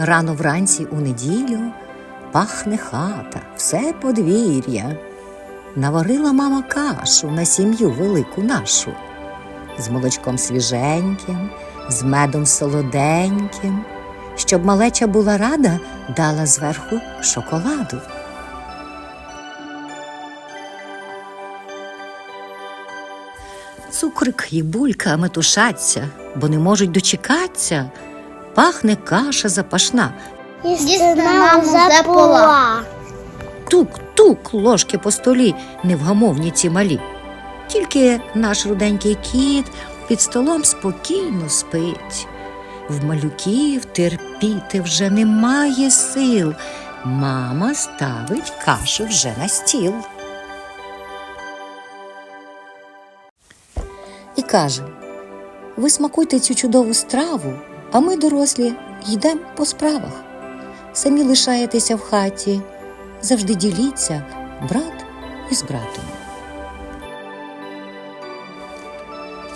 Рано вранці у неділю пахне хата, все подвір'я. Наварила мама кашу на сім'ю велику нашу, з молочком свіженьким, з медом солоденьким. Щоб малеча була рада, дала зверху шоколаду. Цукрик і булька метушаться, бо не можуть дочекаться. Пахне каша запашна, запола. тук-тук ложки по столі, невгамовні ці малі. Тільки наш руденький кіт під столом спокійно спить. В малюків терпіти вже немає сил. Мама ставить кашу вже на стіл. І каже: ви смакуйте цю чудову страву, а ми, дорослі, йдемо по справах. Самі лишаєтеся в хаті, завжди діліться брат із братом.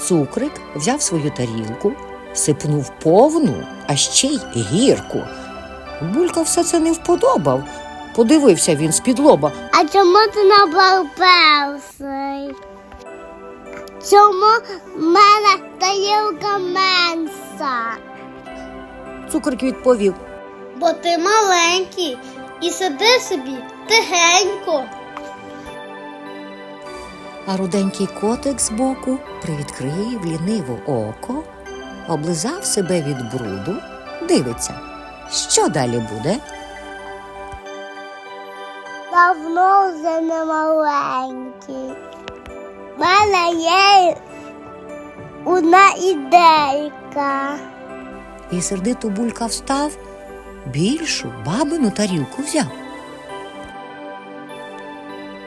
Цукрик взяв свою тарілку, сипнув повну, а ще й гірку. Булька все це не вподобав. Подивився він з-під лоба. А чому ти перший? Чому в мене тарілка менша? Цукрик відповів. Бо ти маленький і сиди собі тихенько. А руденький котик збоку привідкрив ліниво око, облизав себе від бруду, дивиться, що далі буде. Давно вже не маленький. В мене є одна ідейка. І сердито булька встав, більшу бабину тарілку взяв.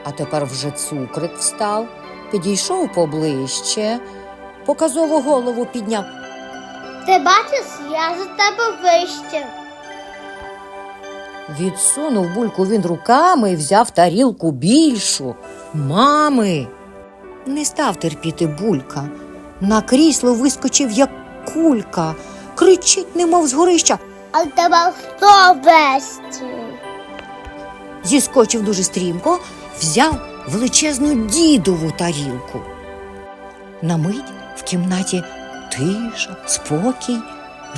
А тепер вже цукрик встав, підійшов поближче, показово голову підняв. Ти бачиш, я за тебе вище. Відсунув бульку він руками і взяв тарілку більшу. Мами. Не став терпіти булька. На крісло вискочив, як кулька, кричить, немов з горища. А тебе хто вести? Зіскочив дуже стрімко, взяв величезну дідову тарілку. На мить в кімнаті тиша, спокій.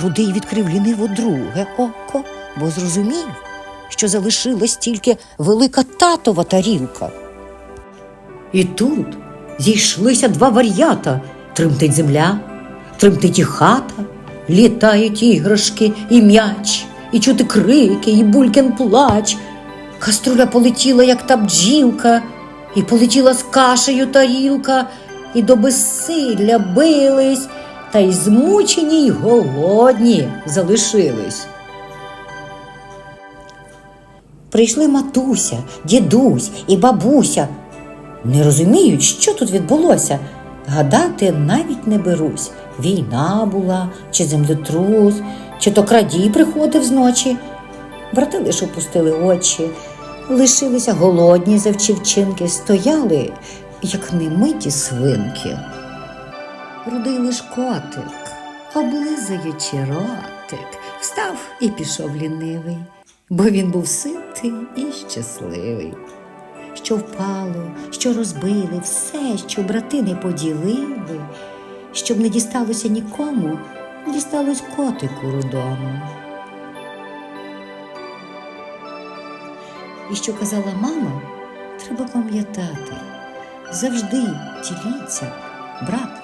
Рудий відкрив ліниво друге око, бо зрозумів, що залишилась тільки велика татова тарілка. І тут зійшлися два вар'ята тремтить земля, тремтить і хата, літають іграшки і м'яч, і чути крики, і булькін плач. Каструля полетіла, як та бджілка, і полетіла з кашею тарілка, і до безсилля бились, та й змучені й голодні залишились. Прийшли матуся, дідусь і бабуся. Не розуміють, що тут відбулося. Гадати навіть не берусь. Війна була, чи землетрус, чи то крадій приходив зночі. Брати лише опустили очі, лишилися голодні завчівчинки, стояли, як немиті свинки. Рудий лиш котик, облизуючи ротик, встав і пішов лінивий, бо він був ситий і щасливий. Що впало, що розбили, все, що брати не поділили, щоб не дісталося нікому, дісталось котику рудому. І що казала мама, треба пам'ятати, завжди тіліться, брат.